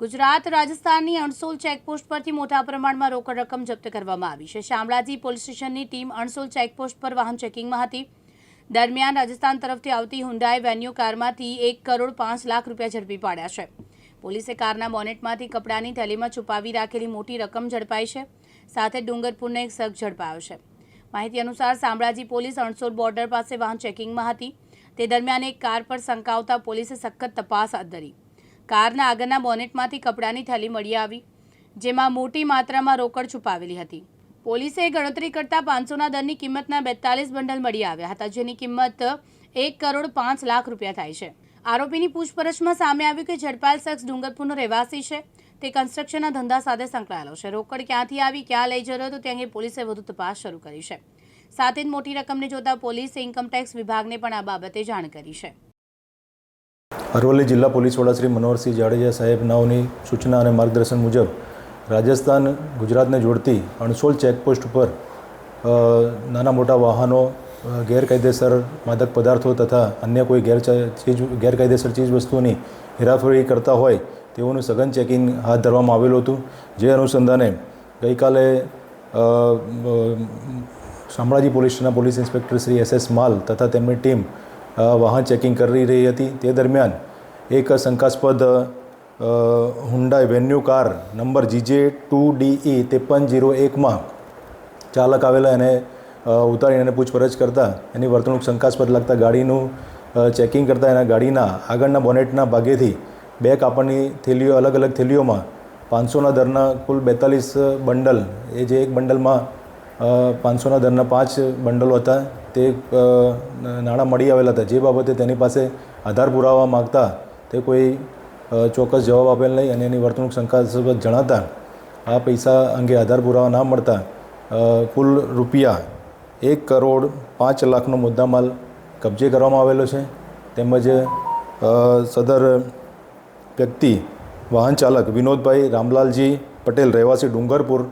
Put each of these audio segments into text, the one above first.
ગુજરાત, રાજસ્થાનની અણસોલ ચેકપોસ્ટ પરથી મોટા પ્રમાણમાં રોકડ રકમ જપ્ત કરવામાં આવી છે. શામળાજી પોલીસ સ્ટેશનની ટીમ અણસોલ ચેકપોસ્ટ પર વાહન ચેકિંગમાં હતી. દરમિયાન રાજસ્થાન તરફથી આવતી હુન્ડાઈ વેન્યુ કારમાંથી એક કરોડ પાંચ લાખ રૂપિયા ઝડપી પાડ્યા છે. પોલીસે કારના બોનેટમાંથી કપડાની થેલીમાં છુપાવી રાખેલી મોટી રકમ ઝડપાઈ છે. સાથે ડુંગરપુરનો એક શખ ઝડપાયો છે. માહિતી અનુસાર શામળાજી પોલીસ અણસોલ બોર્ડર પાસે વાહન ચેકિંગમાં હતી. તે દરમિયાન એક કાર પર શંકાવતા પોલીસે સખત તપાસ હાથ ધરી. કારના આગળના બોનેટમાંથી કપડાની થેલી મળી આવી, જેમાં મોટી માત્રામાં રોકડ છુપાવેલી હતી. પોલીસે ગણતરી કરતા પાંચસોના દરની કિંમતના બેતાલીસ બંડલ મળી આવ્યા હતા, જેની કિંમત એક કરોડ પાંચ લાખ રૂપિયા થાય છે. આરોપીની પૂછપરછમાં સામે આવ્યું કે ઝડપાયેલ શખ્સ ડુંગરપુરનો રહેવાસી છે, તે કન્સ્ટ્રક્શનના ધંધા સાથે સંકળાયેલો છે. રોકડ ક્યાંથી આવી, ક્યાં લઈ જતો હતો, તે અંગે પોલીસે વધુ તપાસ શરૂ કરી છે. સાથે જ મોટી રકમને જોતા પોલીસે ઇન્કમટેક્સ વિભાગને પણ આ બાબતે જાણ કરી છે. અરવલ્લી જિલ્લા પોલીસ વડા શ્રી મનોહરસિંહ જાડેજા સાહેબનાઓની સૂચના અને માર્ગદર્શન મુજબ રાજસ્થાન ગુજરાતને જોડતી અણસોલ ચેકપોસ્ટ ઉપર નાના મોટા વાહનો ગેરકાયદેસર માદક પદાર્થો તથા અન્ય કોઈ ગેર ચીજ, ગેરકાયદેસર ચીજ વસ્તુઓની હેરાફેરી કરતા હોય તેઓનું સઘન ચેકિંગ હાથ ધરવામાં આવેલું હતું. જે અનુસંધાને ગઈકાલે શામળાજી પોલીસના police inspector Shri S S Mal તથા તેમની ટીમ વાહન ચેકિંગ કરી રહી હતી. તે દરમિયાન એક શંકાસ્પદ Hyundai venue car number GJ two DE ત્રેપન જીરો એકમાં ચાલક આવેલા એને ઉતારી એને પૂછપરછ કરતાં એની વર્તણૂક શંકાસ્પદ લાગતા ગાડીનું ચેકિંગ કરતાં એના ગાડીના આગળના બોનેટના ભાગેથી બે કાપડની થેલીઓ અલગ અલગ થેલીઓમાં પાંચસોના દરના કુલ બેતાલીસ બંડલ, એ જે એક બંડલમાં પાંચસોના દરના પાંચ બંડલો હતા. તે નાણાં મળી આવેલા હતા. જે બાબતે તેની પાસે આધાર પુરાવા માગતા તે કોઈ ચોક્કસ જવાબ આપેલ નહીં અને એની વર્તણૂક શંકાસ્પદ જણાતા આ પૈસા અંગે આધાર પુરાવા ના મળતા કુલ રૂપિયા એક કરોડ પાંચ લાખનો મુદ્દામાલ કબજે કરવામાં આવેલો છે. તેમજ સદર વ્યક્તિ, વાહન ચાલક વિનોદભાઈ રામલાલજી પટેલ રહેવાસી ડુંગરપુર,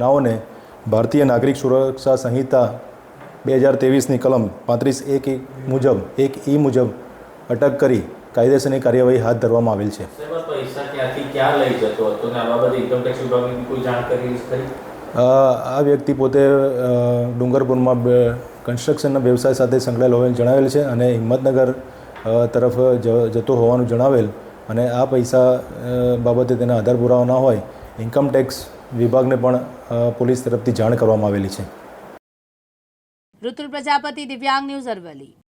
નાઓને ભારતીય નાગરિક સુરક્ષા સંહિતા બે હજાર ત્રેવીસની કલમ પાંત્રીસ એક મુજબ એક ઈ મુજબ અટક કરી કાયદેસરની કાર્યવાહી હાથ ધરવામાં આવેલ છે. આ વ્યક્તિ પોતે ડુંગરપુરમાં કન્સ્ટ્રક્શનના વ્યવસાય સાથે સંકળાયેલ હોવાનું જણાવેલ છે અને હિંમતનગર તરફ જ- જતો હોવાનું જણાવેલ અને આ પૈસા બાબતે તેના આધાર પુરાવા ન હોય ઇન્કમટેક્સ વિભાગને પણ પોલીસ તરફથી જાણ કરવામાં આવેલી છે. ઋતુલ પ્રજાપતિ દિવ્યાંગ ન્યૂઝ અરવલ્લી.